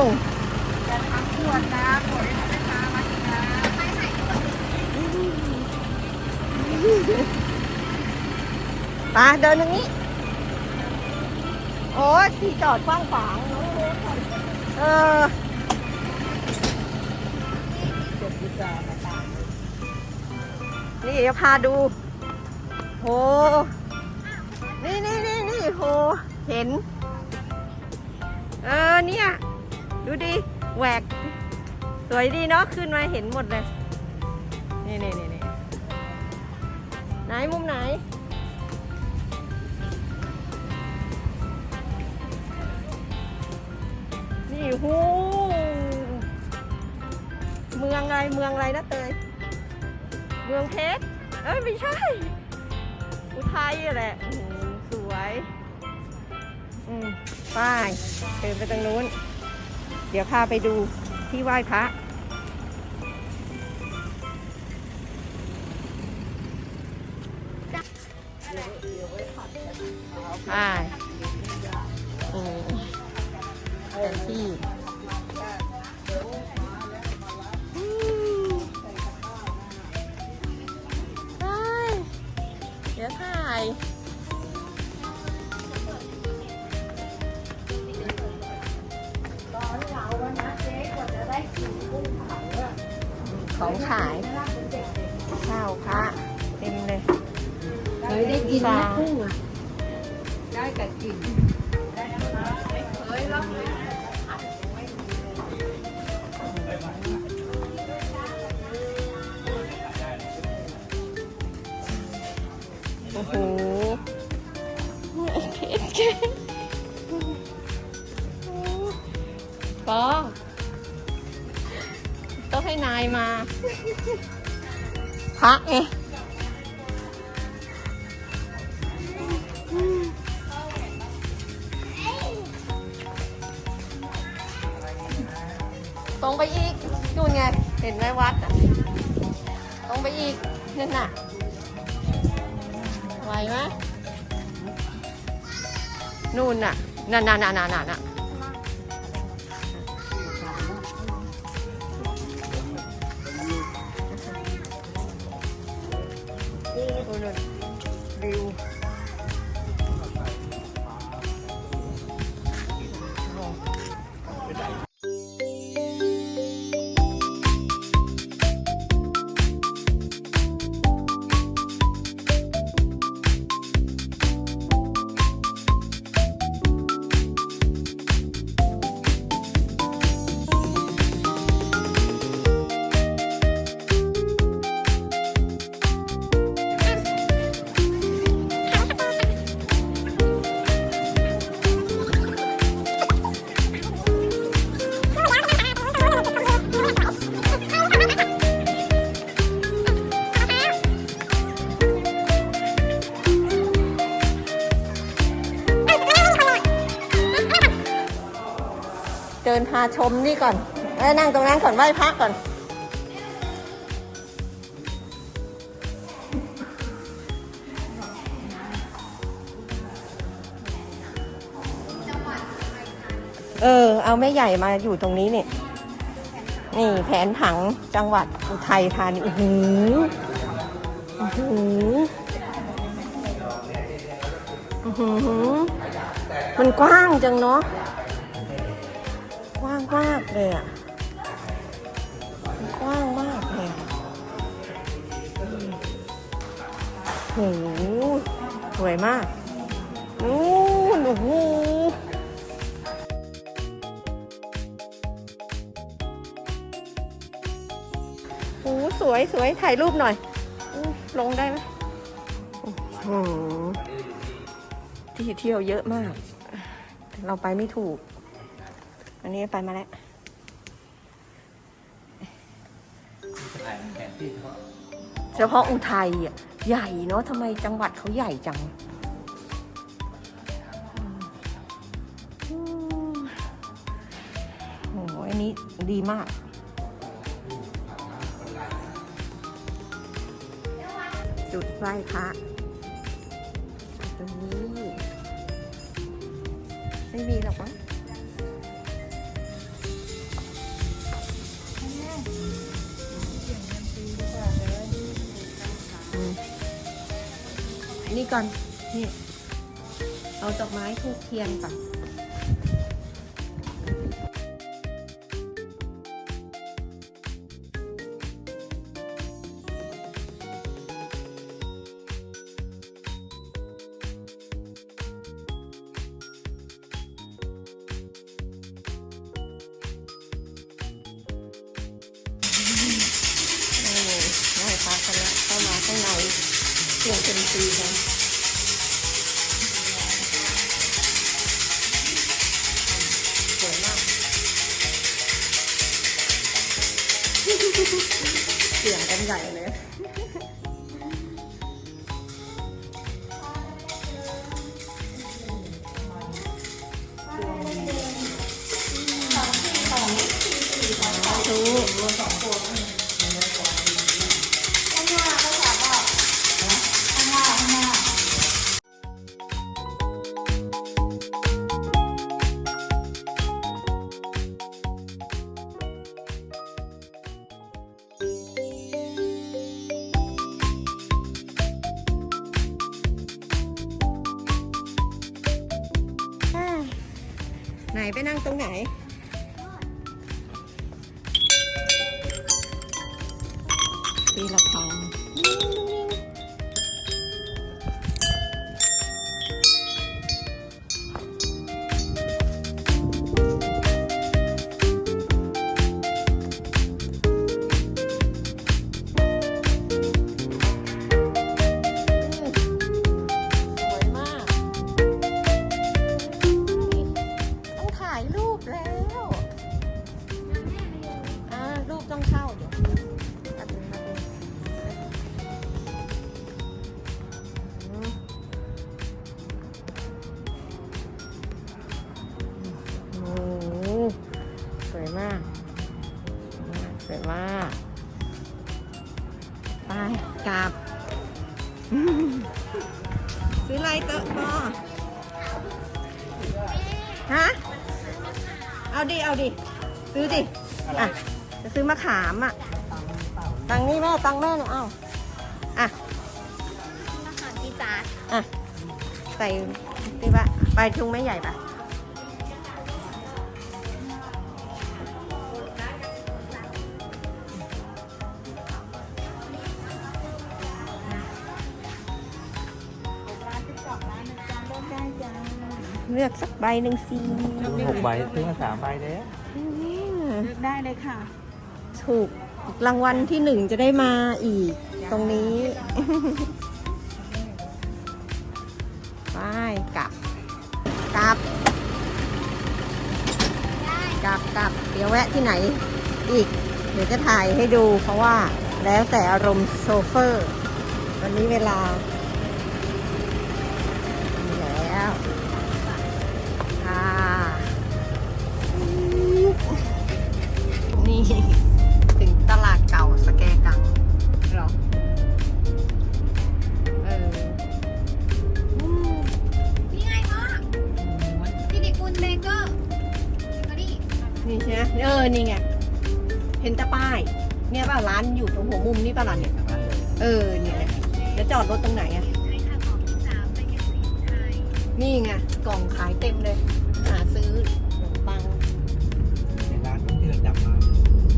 งจะทำขวดนะขวดให้แม่ค้ามาอีกนะมาเดินตรงนี้ โอ้ยที่จอดกว้างขวางเออนี่จะพาดู โห นี่นี่นี่นี่โห เห็น เออเนี่ย ดูดิแหวก สวยดีเนาะขึ้นมาเห็นหมดเลย นี่นี่นี่นี่ไหนมุมไหน นี่หูเมืองอะไรเมืองอะไรนะเตย เมืองเพชร เอ้ยไม่ใช่ อุทัยแหละอื้อหือสวย อืมไป้ายเดินไปตรงนู้น เดี๋ยวพาไปดูที่ไหว้พระใช่อืมเป็นที่อืมไปเดี๋ยวถ่าย ของขายน่าเป็นเด็กข้าวพระเต็มเลยๆเคยได้กินนะกุ้งอะ ได้แต่กินได้นะคะไม่เคยหรอกโอ้โหเพชรแก พระไงตรงไปอีกนู่นไง เห็นไหมวัดอะตรงไปอีกนั่นน่ะไหวไหมนู่นน่ะน่ะน่ะน่ะน่ะน่ะน่ะ เดินพาชมนี่ก่อนเอ้ยนั่งตรงนั้นก่อนไหว้พระก่อน เออ เอาแม่ใหญ่มาอยู่ตรงนี้นี่ นี่แผนผังจังหวัดอุทัยธานีอ้โหโอ้โหอื้อหือมันกว้างจังเนาะ มากเลยอะกว้างมากเลยโอ้โหสวยมากนู้นโอ้โหโอ้โหสวยสวยถ่ายรูปหน่อยอลงได้ไหมโอ้โหที่เที่ยวเยอะมาก เราไปไม่ถูก อันนี้ไปมาแล้วถ่ายแผนที่เขาเฉพาะอุทัยอะใหญ่เนาะทำไมจังหวัดเขาใหญ่จังโอ้โหอันนี้ดีมากจุดไหว้พระตรงนี้ ไม่มีหรอกมั้ง นี่ก่อน นี่ เอาดอกไม้ทูบเทียนก่อน เสียงเป็นตีกันสวยมากเสียงกันใหญ่เลย ไหนไปนั่งตรงไหนตีละคร สวยมากไปกลับอืมซื้ออะไรเตอะบอฮะ เอาดิ เอาดิ ซื้อดิ อะ จะซื้อมะขามอะ ตังค์นี่แม่ ตังค์แม่เนี่ยเอาอะอาหารที่จานอะ ใส่ตีวะไปทุงไม่ใหญ่ปะ อกสักใบหนึ่งสิหกใบซื้อมาสามใบแล้วได้เลยค่ะ ถูกอีกรางวัลที่หนึ่งจะได้มาอีก ตรงนี้ ไปกลับ กลับ กลับกลับเดี๋ยวแวะที่ไหนอีก เดี๋ยวจะถ่ายให้ดูเพราะว่าแล้วแต่อารมณ์โชเฟอร์ วันนี้เวลา นี่ ถึงตลาดเก่าสแกกังเหรอ เอออืมนี่ไงพ่อที่ดิคุณเบเกอร์ก็ดินี่ใช่ไหมเออ นี่ไง เห็นแตะป้าย เนี่ยเปล่าร้านอยู่ตรงหัวมุมนี่เปล่าล่ะเนี่ยทั้งนั้นเลยเออ เนี่ยไงจะจอดรถตรงไหนอะใช่ค่ะของสามเป็นยังสีไทยนี่ไง กล่องขายเต็มเลย หาซื้อ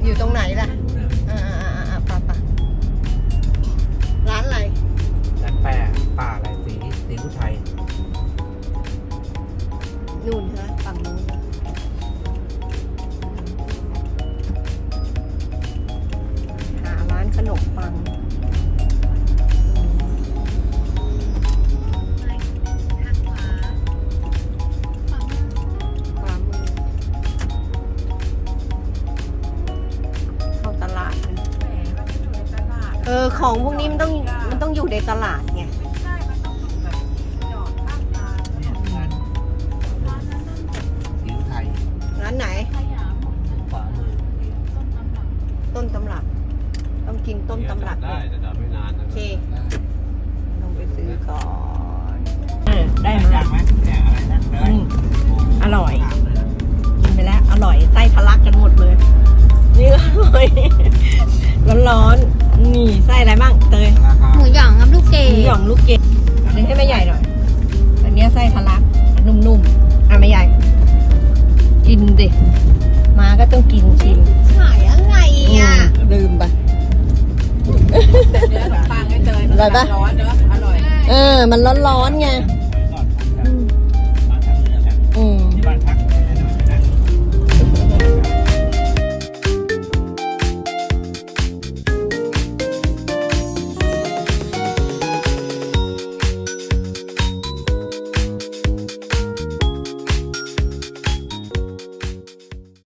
อยู่ตรงไหนล่ะ นี้มันต้องมันต้องอยู่ในตลาดไงไม่ใช่มันต้องแบบจอดข้างทางเนี่ยร้านร้านนั้นนั่นสีผู้ไทยร้านไหนขยะหมดเลยขวามือต้นตำรับต้นตำรับ ต้องกินต้นตำรับได้แต่ดับไม่นานนะโอเคลงไปซื้อก่อนได้ได้มามาแจกอะไรนะเลยอร่อยถามเลยนะกินไปแล้ว อร่อยไส้ทะลักกันหมดเลย นี่ก็อร่อย ร้อนๆ นี่ไส้อะไรบ้างเตยราคาหมูหยองกับลูกเกหมูหยองลูกเกดได้ดึงให้แม่ใหญ่หน่อยอันเนี้ยไส้ทะลักนุ่มๆอะแม่ใหญ่ กินดิมาก็ต้องกินชิมขายอะไรอะอืมลืมไปเนื้อขนมปังไอ้เตยอร่อยปะร้อนเนอะอร่อย เออ มันร้อนๆไงอ